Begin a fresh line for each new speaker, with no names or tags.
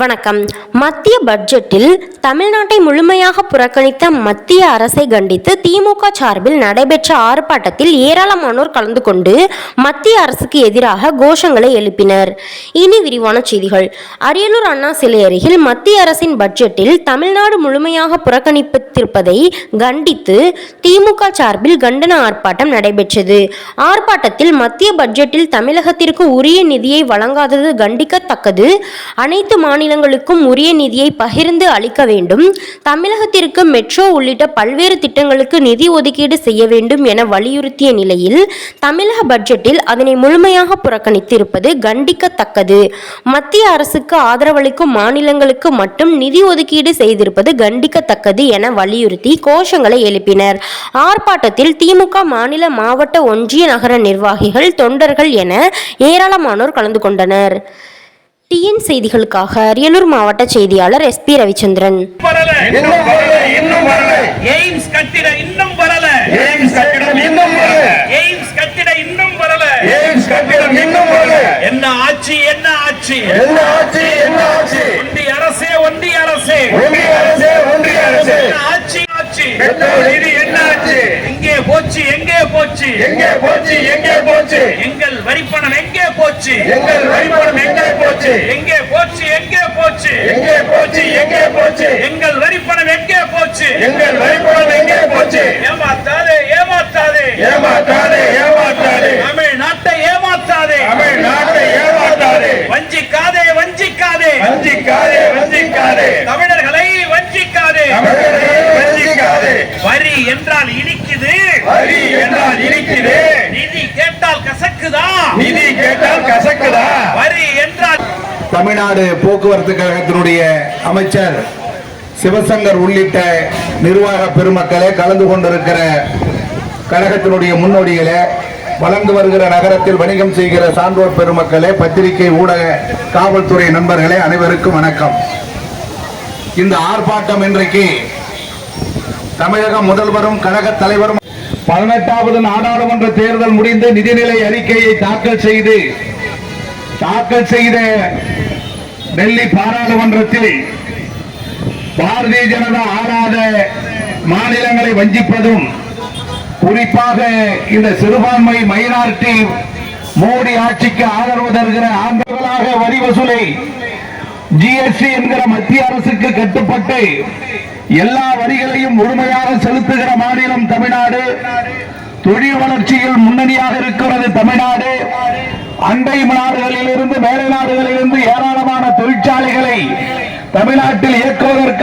வணக்கம். மத்திய பட்ஜெட்டில் தமிழ்நாட்டை முழுமையாக புறக்கணித்த மத்திய அரசை கண்டித்து திமுக சார்பில் நடைபெற்ற ஆர்ப்பாட்டத்தில் ஏராளமானோர் கலந்து கொண்டு மத்திய அரசுக்கு எதிராக கோஷங்களை எழுப்பினர். இனி விரிவான செய்திகள். அரியலூர் அண்ணா சிலை அருகில் மத்திய அரசின் பட்ஜெட்டில் தமிழ்நாடு முழுமையாக புறக்கணிப்பித்திருப்பதை கண்டித்து திமுக சார்பில் கண்டன ஆர்ப்பாட்டம் நடைபெற்றது. ஆர்ப்பாட்டத்தில் மத்திய பட்ஜெட்டில் தமிழகத்திற்கு உரிய நிதியை வழங்காதது கண்டிக்கத்தக்கது. அனைத்து மாநில மாநிலங்களுக்கும் உரிய நிதியை பகிர்ந்து அளிக்க வேண்டும். தமிழகத்திற்கு மெட்ரோ உள்ளிட்ட பல்வேறு திட்டங்களுக்கு நிதி ஒதுக்கீடு செய்ய வேண்டும் என வலியுறுத்திய நிலையில் தமிழக பட்ஜெட்டில் அதனை முழுமையாக புறக்கணித்து இருப்பது கண்டிக்கத்தக்கது. மத்திய அரசுக்கு ஆதரவளிக்கும் மாநிலங்களுக்கு மட்டும் நிதி ஒதுக்கீடு செய்திருப்பது கண்டிக்கத்தக்கது என வலியுறுத்தி கோஷங்களை எழுப்பினர். ஆர்ப்பாட்டத்தில் திமுக மாநில மாவட்ட ஒன்றிய நகர நிர்வாகிகள் தொண்டர்கள் என ஏராளமானோர் கலந்து கொண்டனர். டிஎன் செய்திகளுக்காக அரியலூர் மாவட்ட செய்தியாளர் எஸ் பி ரவிச்சந்திரன்.
வரல
இன்னும் வரல இன்னும் வரல.
எய்ம்ஸ் கட்டிட இன்னும் வரல.
எய்ம்ஸ் கட்டிடம் இன்னும் வரல.
எய்ம்ஸ் கட்டிட இன்னும் வரல.
எய்ம்ஸ் கட்டிடம் இன்னும் வரல.
என்ன ஆட்சி என்ன ஆட்சி?
என்ன ஆட்சி என்ன ஆட்சி?
ஒன்றிய அரசே ஒன்றிய அரசே.
ஒன்றிய அரசே ஒன்றிய அரசே.
என்ன ஆட்சி ஆட்சி?
என்ன ஆச்சு
எங்கே போச்சு எங்கே போச்சு?
எங்கே போச்சு எங்கே போச்சு?
எங்கள் வரிப்பணம் எங்கே போச்சு?
எங்கள் வரிப்பணம் எங்கே போச்சு?
எங்கே போச்சு எங்கே போச்சு?
எங்கே போச்சு எங்கே போச்சு?
எங்கள் வரிப்பணம் எங்கே போச்சு?
எங்கள் வரிப்பணம் எங்கே போச்சு?
ஏமாத்தாதே ஏமாத்தாதே.
ஏமாற்றாதே
தமிழ்நாடு போக்குவரத்து கழகத்தினுடைய அமைச்சர் சிவசங்கர் உள்ளிட்ட நிர்வாக பெருமக்களே கலந்து கொண்டிருக்கிற கழகத்தினுடைய முன்னோடிகளே வளர்ந்து வருகிற நகரத்தில் வணிகம் செய்கிற சான்றோர் பெருமக்களே பத்திரிகை ஊடக காவல்துறை நண்பர்களே அனைவருக்கும் வணக்கம். இந்த ஆர்ப்பாட்டம் இன்றைக்கு தமிழக முதல்வரும் கழக தலைவரும் பதினெட்டாவது நாடாளுமன்ற தேர்தல் முடிந்து நிதிநிலை அறிக்கையை தாக்கல் செய்து தாக்கல் செய்த டெல்லி பாராளுமன்றத்தில் பாரதிய ஜனதா ஆளாத மாநிலங்களை வஞ்சிப்பதும் குறிப்பாக இந்த சிறுபான்மை மைனாரிட்டி மோடி ஆட்சிக்கு ஆதரவு தருகிற ஆண்டுகளாக வரி வசூலை ஜிஎஸ்டி என்கிற மத்திய அரசுக்கு கட்டுப்பட்டு எல்லா வரிகளையும் முழுமையாக செலுத்துகிற மாநிலம் தமிழ்நாடு. தொழில் வளர்ச்சியில் முன்னணியாக இருக்கிறது தமிழ்நாடு. அண்டை நாடுகளில் இருந்து மேலை நாடுகளில் இருந்து ஏராளமான தொழிற்சாலைகளை தமிழ்நாட்டில் இயக்குவதற்கு